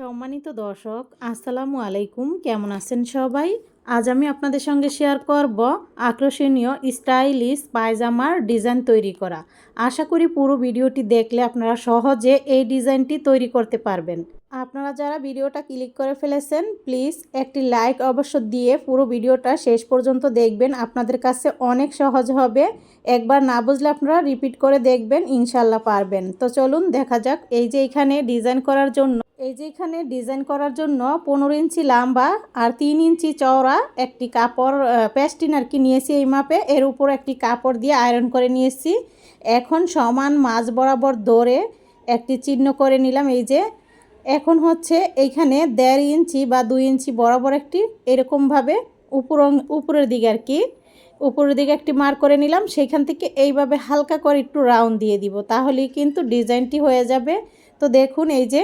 সম্মানিত দর্শক, আসসালামু আলাইকুম। কেমন আছেন সবাই? আজ আমি আপনাদের সঙ্গে শেয়ার করব আকর্ষণীয় স্টাইলিশ পায়জামার ডিজাইন তৈরি করা। আশা করি পুরো ভিডিওটি দেখলে আপনারা সহজে এই ডিজাইনটি তৈরি করতে পারবেন। আপনারা যারা ভিডিওটা ক্লিক করে ফেলেছেন, প্লিজ একটি লাইক অবশ্য দিয়ে পুরো ভিডিওটা শেষ পর্যন্ত দেখবেন। আপনাদের কাছে অনেক সহজ হবে। একবার না বুঝলে আপনারা রিপিট করে দেখবেন ইনশাল্লাহ পারবেন। তো চলুন দেখা যাক এই যে এখানে ডিজাইন করার জন্য এই যে এখানে ডিজাইন করার জন্য পনেরো ইঞ্চি লম্বা আর তিন ইঞ্চি চওড়া একটি কাপড় প্যাস্টিন আর কি নিয়েছি এই মাপে। এর উপর একটি কাপড় দিয়ে আয়রন করে নিয়েছি। এখন সমান মাঝ বরাবর দৌড়ে একটি চিহ্ন করে নিলাম এই যে। এখন হচ্ছে এইখানে দেড় ইঞ্চি বা দুই ইঞ্চি বরাবর একটি এরকমভাবে উপর উপরের দিকে আর কি, উপরের দিকে একটি মার করে নিলাম। সেইখান থেকে এইভাবে হালকা করে একটু রাউন্ড দিয়ে দিব, তাহলেই কিন্তু ডিজাইনটি হয়ে যাবে। তো দেখুন এই যে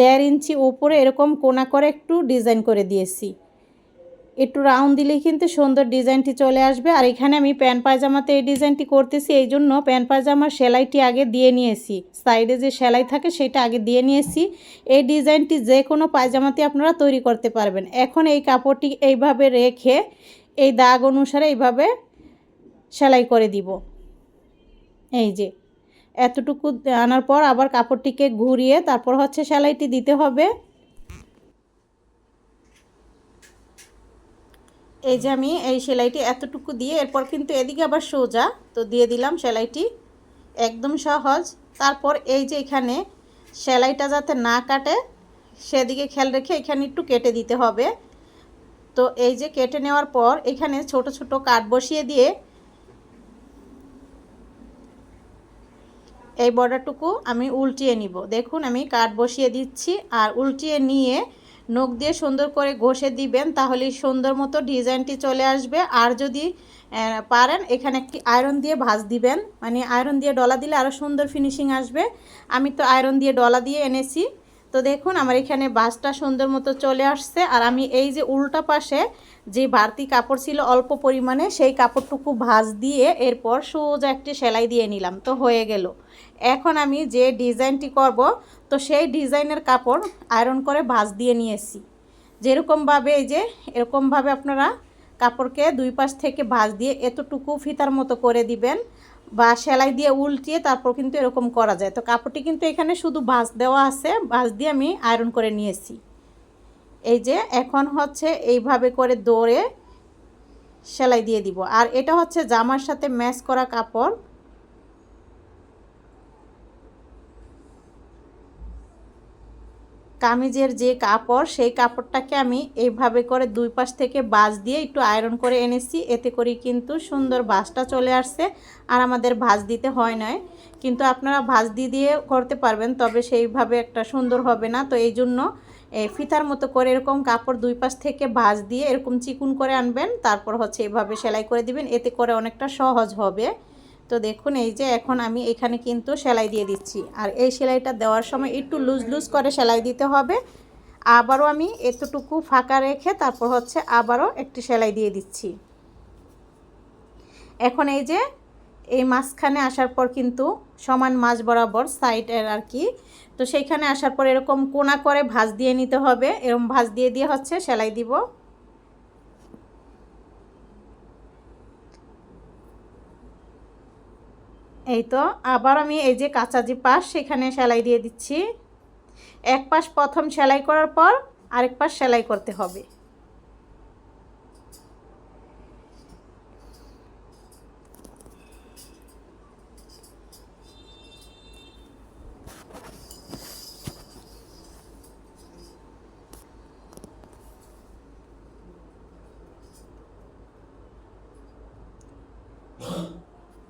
দেড় ইঞ্চি উপরে এরকম কোনা করে একটু ডিজাইন করে দিয়েছি। একটু রাউন্ড দিলেই কিন্তু সুন্দর ডিজাইনটি চলে আসবে। আর এখানে আমি প্যান্ট পায়জামাতে এই ডিজাইনটি করতেছি, এই জন্য প্যান্ট পায়জামার সেলাইটি আগে দিয়ে নিয়েছি। সাইডে যে সেলাই থাকে সেটা আগে দিয়ে নিয়েছি। এই ডিজাইনটি যে কোনো পায়জামাতে আপনারা তৈরি করতে পারবেন। এখন এই কাপড়টি এইভাবে রেখে এই দাগ অনুসারে এইভাবে সেলাই করে দিব। এই যে এতটুকু আনার পর আবার কাপড়টিকে ঘুরিয়ে তারপর হচ্ছে সেলাইটি দিতে হবে। এই যে আমি এই সেলাইটি এতটুকু দিয়ে এরপর কিন্তু এদিকে আবার সোজা তো দিয়ে দিলাম সেলাইটি। একদম সহজ। তারপর এই যে এখানে সেলাইটা যাতে না কাটে, সেদিকে খেয়াল রেখে এখানে একটু কেটে দিতে হবে। তো এই যে কেটে নেওয়ার পর এখানে ছোট ছোট কাট বসিয়ে দিয়ে এই বর্ডারটুকু আমি উল্টিয়ে নিব। দেখুন, আমি কাঠ বসিয়ে দিচ্ছি আর উল্টিয়ে নিয়ে নখ দিয়ে সুন্দর করে ঘষে দিবেন তাহলে সুন্দর মতো ডিজাইনটি চলে আসবে। আর যদি পারেন, এখানে একটি আয়রন দিয়ে ভাজ দিবেন। মানে আয়রন দিয়ে ডলা দিলে আরও সুন্দর ফিনিশিং আসবে। আমি তো আয়রন দিয়ে ডলা দিয়ে এনেছি। তো দেখুন, আমার এখানে বাসটা সুন্দর মতো চলে আসছে। আর আমি এই যে উল্টা পাশে যে বাড়তি কাপড় ছিল অল্প পরিমাণে, সেই কাপড়টুকু ভাজ দিয়ে এরপর সোজা একটি সেলাই দিয়ে নিলাম। তো হয়ে গেল। এখন আমি যে ডিজাইনটি করব, তো সেই ডিজাইনের কাপড় আয়রন করে ভাজ দিয়ে নিয়েছি যেরকমভাবে এই যে, এরকমভাবে আপনারা কাপড়কে দুই পাশ থেকে ভাজ দিয়ে এতটুকু ফিতার মতো করে দিবেন। বা সেলাই দিয়ে উল্টিয়ে তারপর কিন্তু এরকম করা যায়। তো কাপড়টি কিন্তু এখানে শুধু ভাঁজ দেওয়া আছে, ভাঁজ দিয়ে আমি আয়রন করে নিয়েছি। এই যে এখন হচ্ছে এইভাবে করে দৌড়ে সেলাই দিয়ে দিব। আর এটা হচ্ছে জামার সাথে ম্যাচ করা কাপড়। কামিজের যে কাপড়, সেই কাপড়টাকে আমি এইভাবে করে দুই পাশ থেকে বাস দিয়ে একটু আয়রন করে এনেছি। এতে করে কিন্তু সুন্দর বাসটা চলে আসছে। আর আমাদের ভাজ দিতে হয় নয় কিন্তু আপনারা ভাজ দিয়ে দিয়ে করতে পারবেন, তবে সেইভাবে একটা সুন্দর হবে না। তো এই জন্য এই ফিতার মতো করে এরকম কাপড় দুই পাশ থেকে ভাজ দিয়ে এরকম চিকুন করে আনবেন। তারপর হচ্ছে এভাবে সেলাই করে দিবেন। এতে করে অনেকটা সহজ হবে। তো দেখুন, এই যে এখন আমি এখানে কিন্তু সেলাই দিয়ে দিচ্ছি। আর এই সেলাইটা দেওয়ার সময় একটু লুজ লুজ করে সেলাই দিতে হবে। আবারও আমি এতটুকু ফাঁকা রেখে তারপর হচ্ছে আবারও একটি সেলাই দিয়ে দিচ্ছি। এখন এই যে, এই মাঝখানে আসার পর কিন্তু সমান মাছ বরাবর সাইডের আর কি। তো সেইখানে আসার পর এরকম কোনা করে ভাজ দিয়ে নিতে হবে। এরকম ভাজ দিয়ে দিয়ে হচ্ছে সেলাই দিব। এই তো, আবার আমি এই যে কাঁচা যে পাশ, সেখানে সেলাই দিয়ে দিচ্ছি। এক পাশ প্রথম সেলাই করার পর আরেক পাশ সেলাই করতে হবে।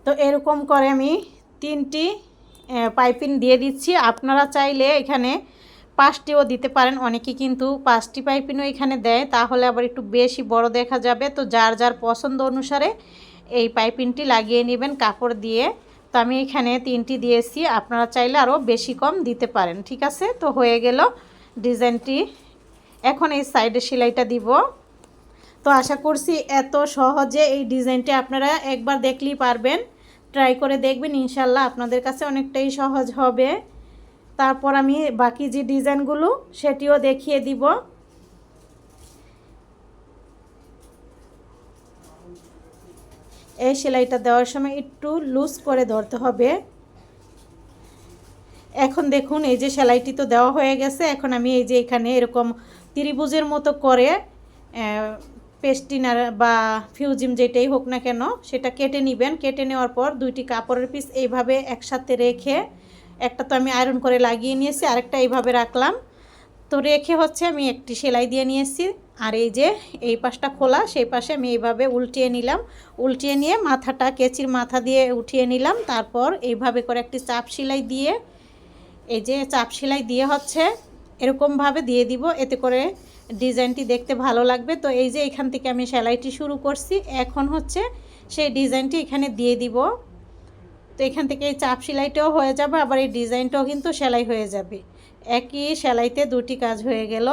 তো এরকম করে আমি তিনটি পাইপিং দিয়ে দিচ্ছি। আপনারা চাইলে এখানে পাঁচটিও দিতে পারেন। অনেকে কিন্তু পাঁচটি পাইপিনও এখানে দেয়। তাহলে আবার একটু বেশি বড় দেখা যাবে। তো যার যার পছন্দ অনুসারে এই পাইপিনটি লাগিয়ে নেবেন কাপড় দিয়ে। তো আমি এখানে তিনটি দিয়েছি। আপনারা চাইলে আরও বেশি কম দিতে পারেন। ঠিক আছে? তো হয়ে গেল ডিজাইনটি। এখন এই সাইডে সেলাইটা দিব। তো আশা করছি এত সহজে এই ডিজাইনটি আপনারা একবার দেখলেই পারবেন। ট্রাই করে দেখবেন, ইনশাল্লাহ আপনাদের কাছে অনেকটাই সহজ হবে। তারপর আমি বাকি যে ডিজাইনগুলো, সেটিও দেখিয়ে দিব। এই সেলাইটা দেওয়ার সময় একটু লুজ করে ধরতে হবে। এখন দেখুন, এই যে সেলাইটি তো দেওয়া হয়ে গেছে। এখন আমি এই যে এখানে এরকম ত্রিভুজের মতো করে পেস্টিনার বা ফিউজিম যেটাই হোক না কেন, সেটা কেটে নেবেন। কেটে নেওয়ার পর দুইটি কাপড়ের পিস এইভাবে একসাথে রেখে একটা তো আমি আয়রন করে লাগিয়ে নিয়েছি, আরেকটা এইভাবে রাখলাম। তো রেখে হচ্ছে আমি একটি সেলাই দিয়ে নিয়েছি। আর এই যে, এই পাশটা খোলা, সেই পাশে আমি এইভাবে উল্টিয়ে নিলাম। উল্টিয়ে নিয়ে মাথাটা, কেচির মাথা দিয়ে উঠিয়ে নিলাম। তারপর এইভাবে করে একটি চাপ সেলাই দিয়ে, এই যে চাপ সেলাই দিয়ে হচ্ছে, এরকমভাবে দিয়ে দিব। এতে করে ডিজাইনটি দেখতে ভালো লাগবে। তো এই যে এখান থেকে আমি সেলাইটি শুরু করছি। এখন হচ্ছে সেই ডিজাইনটি এখানে দিয়ে দিব। তো এখান থেকে এই চাপ সেলাইটাও হয়ে যাবে, আবার এই ডিজাইনটাও কিন্তু সেলাই হয়ে যাবে। একই সেলাইতে দুটি কাজ হয়ে গেল।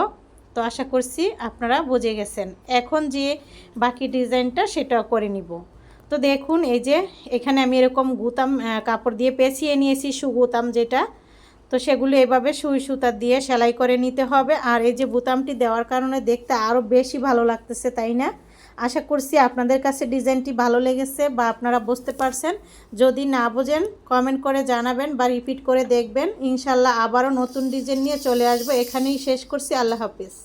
তো আশা করছি আপনারা বুঝে গেছেন। এখন যে বাকি ডিজাইনটা সেটাও করে নিব। তো দেখুন, এই যে এখানে আমি এরকম গুতাম কাপড় দিয়ে পেঁচিয়ে নিয়েছি, সুগুতাম যেটা। তো সেগুলো এভাবে সুই সুতা দিয়ে সেলাই করে নিতে হবে। আর এই যে বুতামটি দেওয়ার কারণে দেখতে আরও বেশি ভালো লাগতেছে, তাই না? আশা করছি আপনাদের কাছে ডিজাইনটি ভালো লেগেছে বা আপনারা বুঝতে পারছেন। যদি না বোঝেন, কমেন্ট করে জানাবেন বা রিপিট করে দেখবেন। ইনশাল্লাহ আবারও নতুন ডিজাইন নিয়ে চলে আসব। এখানেই শেষ করছি। আল্লাহ হাফিজ।